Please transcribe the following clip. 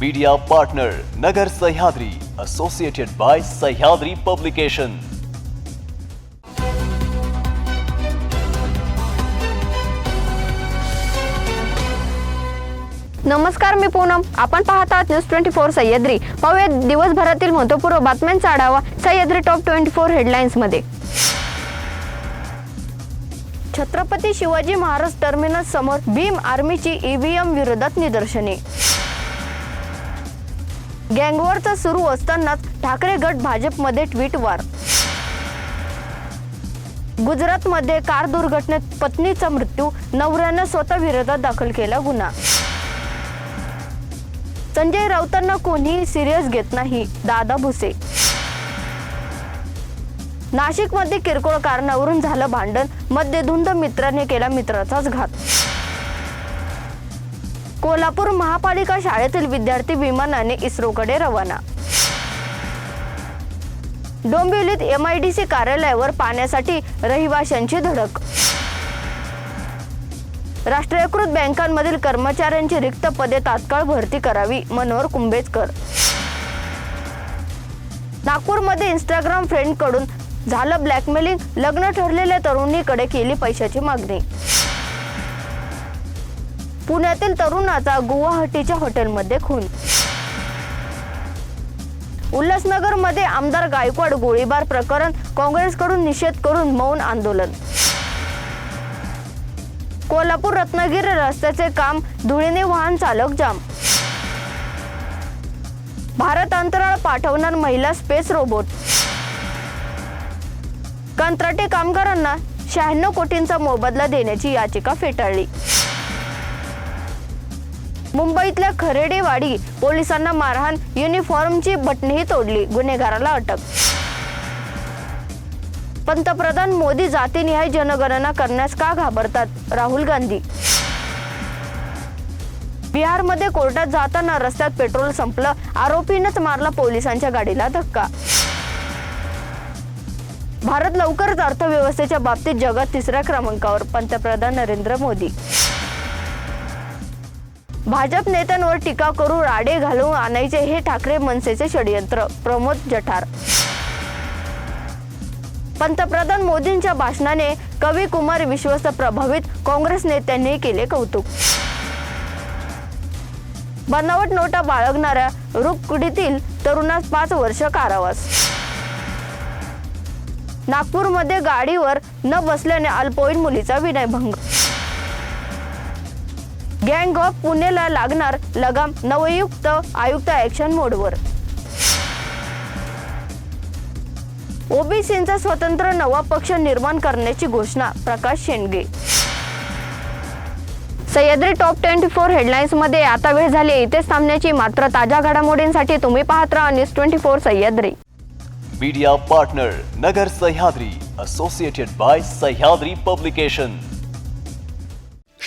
Media partner Nagar Sahyadri associated by Sahyadri publication नमस्कार मी पूनम. आपण पाहत आहात न्यूज ट्वेंटी फोर सह्याद्री. पाहूया दिवसभरातील महत्त्वपूर्ण बातम्यांचा आढावा सह्याद्री टॉप ट्वेंटी फोर हेडलाईन्समध्ये. छत्रपती शिवाजी महाराज टर्मिनस समोर भीम आर्मीची ईव्हीएम विरोधात निदर्शने. गँगवॉरचा सुरू असतानाच ठाकरे गट भाजपमध्ये ट्विट वार गुजरातमध्ये कार दुर्घटनेत पत्नीचा मृत्यू नवऱ्यानं स्वतः विरोधात दाखल केला गुन्हा. संजय राऊतांना कोणीही सिरियस घेत नाही दादा भुसे. नाशिकमध्ये किरकोळ कारणावरून झालं भांडण मध्यधुंद मित्राने केला मित्राचाच घात. कोल्हापूर महापालिका शाळेतील विद्यार्थी विमानाने इस्रोकडे रवाना. डोंबिवलीत एमआयडीसी कार्यालयावर पाण्यासाठी रहिवाशांची धडक. राष्ट्रीयकृत बँकांमधील कर्मचाऱ्यांची रिक्त पदे तात्काळ भरती करावी मनोहर कुंभेजकर. नागपूरमध्ये इंस्टाग्राम फ्रेंडकडून झालं ब्लॅकमेलिंग लग्न ठरलेल्या तरुणीकडे केली पैशाची मागणी. पुण्यातील तरुणाचा गुवाहाटीच्या हॉटेलमध्ये खून. उल्हासनगरमध्ये आमदार गायकवाड गोळीबार प्रकरण काँग्रेसकडून निषेध करून मौन आंदोलन. कोल्हापूर रत्नागिरी रस्त्याचे काम धुळीने वाहन चालक जाम. भारत अंतराळ पाठवणार महिला स्पेस रोबोट. कंत्राटी कामगारांना शहाण्णव कोटींचा मोबदला देण्याची याचिका फेटाळली. मुंबईतल्या खरेडेवाडी पोलिसांना मारहाण युनिफॉर्मची बटणीही तोडली गुन्हेगाराला अटक. पंतप्रधान मोदी जातीनिहाय जनगणना करण्यास का घाबरतात? राहुल गांधी. बिहारमध्ये कोर्टात जाताना रस्त्यात पेट्रोल संपलं आरोपीनंच मारला पोलिसांच्या गाडीला धक्का. भारत लवकरच अर्थव्यवस्थेच्या बाबतीत जगात तिसऱ्या क्रमांकावर पंतप्रधान नरेंद्र मोदी. भाजप नेत्यांवर टीका करू राडे घालून आणायचे हे ठाकरे मनसेचे षडयंत्र. प्रमोद जठार. पंतप्रधान मोदींच्या भाषणाने कवी कुमार विश्वस्त प्रभावित काँग्रेस नेत्यांनी केले कौतुक. बनावट नोटा बाळगणाऱ्या रुपकुडीतील तरुणास पाच वर्ष कारावास. नागपूरमध्ये गाडीवर न बसल्याने अल्पवयीन मुलीचा विनयभंग. गँग ऑफ पुणेला लागणार लगाम नवयुक्त आयुक्त ऍक्शन मोडवर ओबीसींचा स्वतंत्र नवा पक्ष निर्माण करण्याची घोषणा Prakash Shendge. Sahyadri top twenty four हेडलाईन्समध्ये आता वेळ झाली इथेच थांबण्याची मात्र ताज्या घडामोडींसाठी तुम्ही पाहत राहा news twenty four Sahyadri. Media partner Nagar Sahyadri associated by Sahyadri publication